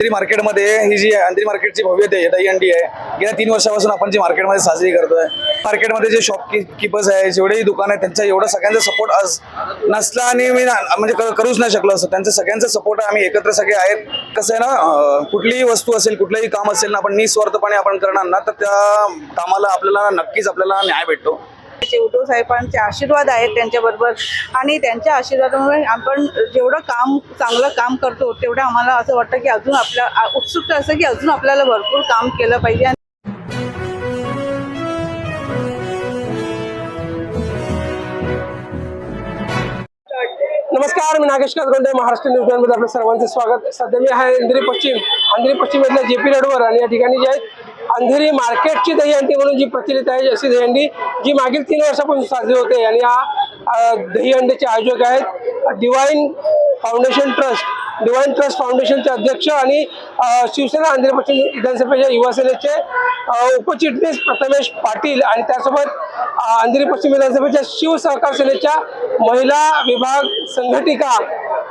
अंधेरी मार्केटमध्ये ही जी अंधेरी मार्केटची भव्यता आहे दहीहंडी आहे गेल्या तीन वर्षापासून आपण जी मार्केटमध्ये साजरी करतोय मार्केटमध्ये जे शॉप किपर्स आहे जेवढेही दुकान आहे त्यांचा एवढा सगळ्यांचा सपोर्ट आज नसला आणि मी ना- म्हणजे क- करूच नाही शकलो असं. त्यांचा सगळ्यांचा सपोर्ट आम्ही एकत्र सगळे आहेत. कसं आहे ना कुठलीही वस्तू असेल कुठलंही काम असेल ना आपण निस्वार्थपणे आपण करणार ना तर त्या कामाला आपल्याला नक्कीच आपल्याला न्याय भेटतो. उद्धव साहेबांचे आशीर्वाद आहेत त्यांच्याबरोबर. आणि त्यांच्या आशीर्वादामुळे आपण जेवढं काम चांगलं काम करतो तेवढं आम्हाला असं वाटतं की अजून आपल्या उत्सुकता असं की अजून आपल्याला भरपूर काम केलं पाहिजे. नमस्कार मी नागेश कातगोंडे महाराष्ट्र न्यूजमध्ये आपलं सर्वांचं स्वागत. सध्या मी आहे अंधेरी पश्चिम. अंधेरी पश्चिम मधल्या जे पी रोडवर आणि या ठिकाणी जे आहे अंधेरी मार्केटची दहीहंडी म्हणून जी प्रचलित आहे अशी दहीहंडी जी मागील तीन वर्षापासून साजरी होते आणि या दहीहंडीचे आयोजक आहेत divine foundation trust divine trust फाउंडेशनचे अध्यक्ष आणि शिवसेना आंध्र पश्चिम विधानसभेच्या युवासेनेचे उपचिटणीस प्रथमेश पाटील आणि त्यासोबत आंध्र पश्चिम विधानसभेच्या शिवसहकार सेनेच्या महिला विभाग संघटिका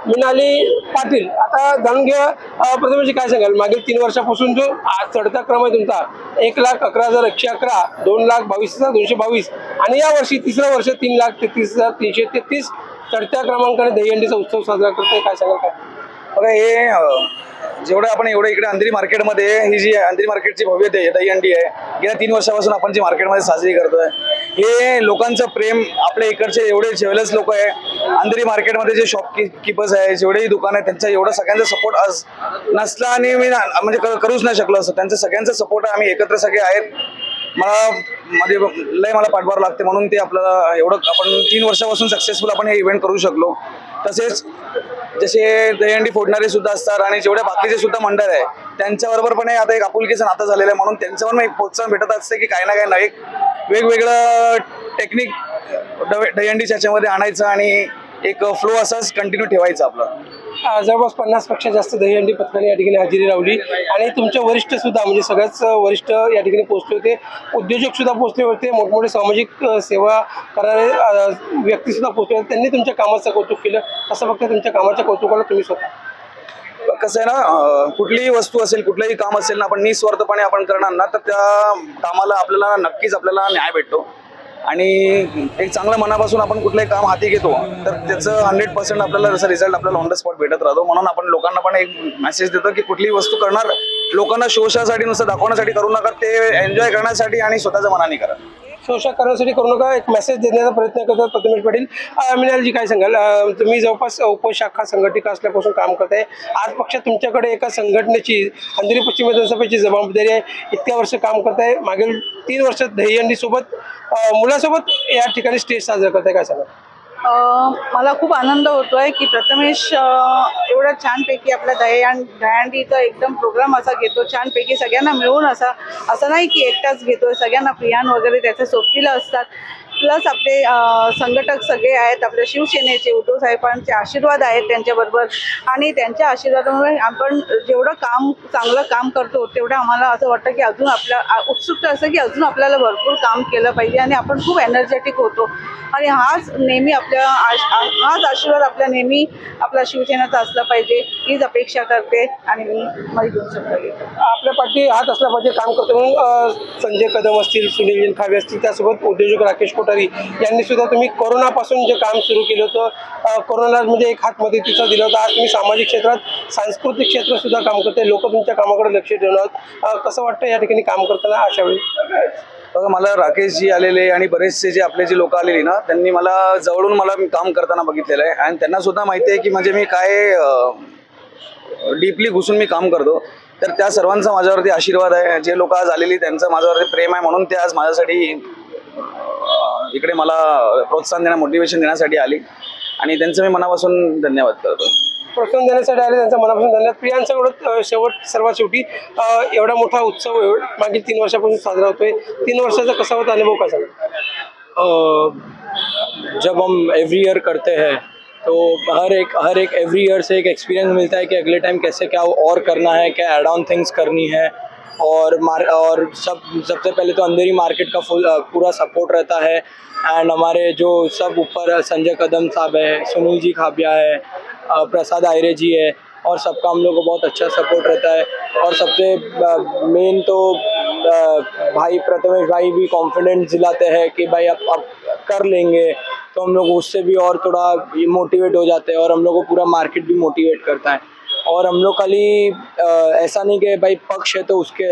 मिनाली पाटील. आता जाणून घ्या प्रथमेश काय सांगाल? मागील तीन वर्षापासून जो आज चढता क्रम आहे तुमचा एक लाख अकरा हजार एकशे अकरा दोन लाख बावीस हजार दोनशे बावीस आणि या वर्षी तिसरं वर्ष तीन लाख तेहतीस हजार तीनशे तेहतीस चढत्या क्रमांकाने दहीहंडीचा उत्सव साजरा करतोय. काय सांगाल काय? बघा हे जेवढं आपण एवढं इकडे अंधेरी मार्केटमध्ये ही जी अंधेरी मार्केटची भव्यता आहे दहीहंडी आहे गेल्या तीन वर्षापासून आपण जी मार्केटमध्ये साजरी करतोय हे लोकांचं प्रेम आपल्या इकडचे एवढे जेवलच लोक आहे अंधेरी मार्केटमध्ये जे शॉप किपर्स आहे जेवढेही दुकान आहे त्यांचा एवढा सगळ्यांचा सपोर्ट आज नसला आणि मी ना- म्हणजे क- करूच नाही शकलो असं त्यांचा सगळ्यांचा सपोर्ट आम्ही एकत्र सगळे आहेत. मला म्हणजे लय मला पाठवावं लागते म्हणून ते आपल्याला एवढं आपण तीन वर्षापासून सक्सेसफुल आपण हे इव्हेंट करू शकलो. तसेच जसे दहीहंडी फोडणारे सुद्धा असतात आणि जेवढ्या बाकीचे सुद्धा मंडळ आहे त्यांच्याबरोबर पण आता एक आपुलकीचं नातं झालेलं आहे म्हणून त्यांच्यावर पण एक प्रोत्साहन भेटत असते की काही ना काही ना एक वेगवेगळं टेक्निक दहीहंडीच्या ह्याच्यामध्ये आणायचं आणि एक फ्लो असाच कंटिन्यू ठेवायचा आपला. जवळपास पन्नासपेक्षा जास्त दहीहंडी पथकाने या ठिकाणी हजेरी लावली. आणि तुमचे वरिष्ठ सुद्धा म्हणजे सगळ्याच वरिष्ठ या ठिकाणी पोहोचले होते. उद्योजक सुद्धा पोहोचले होते. मोठमोठे सामाजिक सेवा करणारे व्यक्ती सुद्धा पोहोचले होते. त्यांनी तुमच्या कामाचं कौतुक केलं. असं फक्त तुमच्या कामाच्या कौतुकाला तुम्ही स्वतः. कसं आहे ना कुठलीही वस्तू असेल कुठलंही काम असेल ना आपण निस्वार्थपणे आपण करणार ना तर त्या कामाला आपल्याला नक्कीच आपल्याला न्याय भेटतो. आणि एक चांगल्या मनापासून आपण कुठलंही काम हाती घेतो तर त्याचं हंड्रेड पर्सेंट आपल्याला जसं रिझल्ट आपल्याला ऑन द स्पॉट भेटत राहतो. म्हणून आपण लोकांना पण एक मेसेज देतो की कुठलीही वस्तू करणार लोकांना शोषासाठी नुसतं दाखवण्यासाठी करू नका ते एन्जॉय करण्यासाठी आणि स्वतःच्या मनाने करा. शोषक करण्यासाठी करू नका. एक मेसेज देण्याचा प्रयत्न करतात प्रथमेश पाटील. अ, मिनालजी काय सांगाल? तुम्ही जवळपास उपशाखा संघटिका असल्यापासून काम करताय. आज पक्ष तुमच्याकडे एका संघटनेची अंधेरी पश्चिम विधानसभेची जबाबदारी आहे. इतक्या वर्ष काम करताय. मागील तीन वर्षात दहीहंडीसोबत मुलासोबत या ठिकाणी स्टेज साजरा करताय. काय सांगाल? मला खूप आनंद होतो आहे की प्रथमेश अं, एवढं छानपैकी आपला दयान दयांडीचा एकदम प्रोग्राम असा घेतो. छानपैकी सगळ्यांना मिळून असा असं नाही की एकटाच घेतोय. सगळ्यांना प्रियान वगैरे त्याच्या सोबतीला असतात. प्लस आपले संघटक सगळे आहेत आपल्या शिवसेनेचे उद्धव साहेबांचे आशीर्वाद आहेत त्यांच्याबरोबर. आणि त्यांच्या आशीर्वादामुळे आपण जेवढं काम चांगलं काम करतो तेवढं आम्हाला असं वाटतं की अजून आपल्या उत्सुकता असं की अजून आपल्याला भरपूर काम केलं पाहिजे आणि आपण खूप एनर्जेटिक होतो. आणि हाच नेहमी आपल्या आश- हाच आशीर्वाद आपल्या नेहमी आपला शिवसेनेचा असला पाहिजे हीच अपेक्षा करते आणि मी माझी दोन शब्द आपल्या पाठी हात असला पाहिजे काम करतो म्हणून संजय कदम असतील सुनील खावे असतील त्यासोबत उद्योजक राकेश कोठारी यांनी सुद्धा तुम्ही कोरोनापासून जे काम सुरू केलं होतं कोरोनाला कोरोना म्हणजे एक हात मदतीचा दिला होता. आज तुम्ही सामाजिक क्षेत्रात सांस्कृतिक क्षेत्रात सुद्धा काम करते लोक तुमच्या कामाकडे लक्ष ठेवणार कसं वाटतं या ठिकाणी काम करताना अशा वेळी बघा मला राकेशजी आलेले आणि बरेचसे जे आपले जे लोक आलेली ना त्यांनी मला जवळून मला काम करताना बघितलेलं आहे. आणि त्यांना सुद्धा माहिती आहे की म्हणजे मी काय डीपली घुसून मी काम करतो. तर त्या सर्वांचा माझ्यावरती आशीर्वाद आहे. जे लोक आज आलेली त्यांचं माझ्यावरती प्रेम आहे म्हणून ते आज माझ्यासाठी इकडे मला प्रोत्साहन देण्या मोटिवेशन देण्यासाठी आली. आणि त्यांचं मी मनापासून धन्यवाद करतो. प्रोत्साहन देण्यासाठी आले त्यांचा मनापासून धन्यवाद. प्रियांचा एवढं शेवट सर्वात शेवटी एवढा मोठा उत्सव एवढ- मागील तीन वर्षापासून साजरा होतोय. तीन वर्षाचा कसा होता अनुभव कसा? जब हम एवरी ईयर करते हैं तो हर एक हर एक एवरी ईयर से एक एक्सपीरियंस मिलता है कि अगले टाइम कैसे क्या और करना है क्या एड ऑन थिंग्स करनी है और मार, और सब, सबसे पहले तो अंधेरी मार्केट का फुल पूरा सपोर्ट रहता है। एंड हमारे जो सब ऊपर संजय कदम साहब है, सुनील जी खाबिया है प्रसाद आयरे जी है, और सबका हम लोग को बहुत अच्छा सपोर्ट रहता है। और सबसे मेन तो भाई प्रथमेश भाई भी कॉन्फिडेंस दिलाते हैं कि भाई अब अब कर लेंगे। तो हम लोग उससे भी और थोड़ा मोटिवेट हो जाते हैं और हम लोग को पूरा मार्केट भी मोटिवेट करता है। और हम लोग खाली ऐसा नहीं कि भाई पक्ष है तो उसके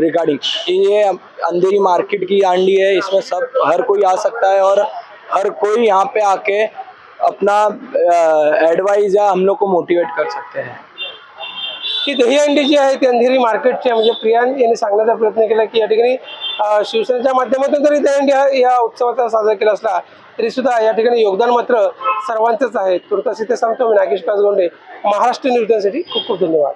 रिगार्डिंग ये अंधेरी मार्केट की आंडी है इसमें सब हर कोई आ सकता है और हर कोई यहाँ पे आके अपना एडवाइस या हम लोग को मोटिवेट कर सकते हैं ही दहीहंडी जी आहे ती अंधेरी आहे. म्हणजे प्रियान यांनी सांगण्याचा प्रयत्न केला की या ठिकाणी अं, शिवसेनेच्या माध्यमातून जरी दहीहंडी या उत्सवाचा साजरा केला असला तरी सुद्धा या ठिकाणी योगदान मात्र सर्वांचंच आहे. तुर्तास इथे सांगतो मी नागेश कासगोंडे महाराष्ट्र न्यूजसाठी खूप खूप धन्यवाद.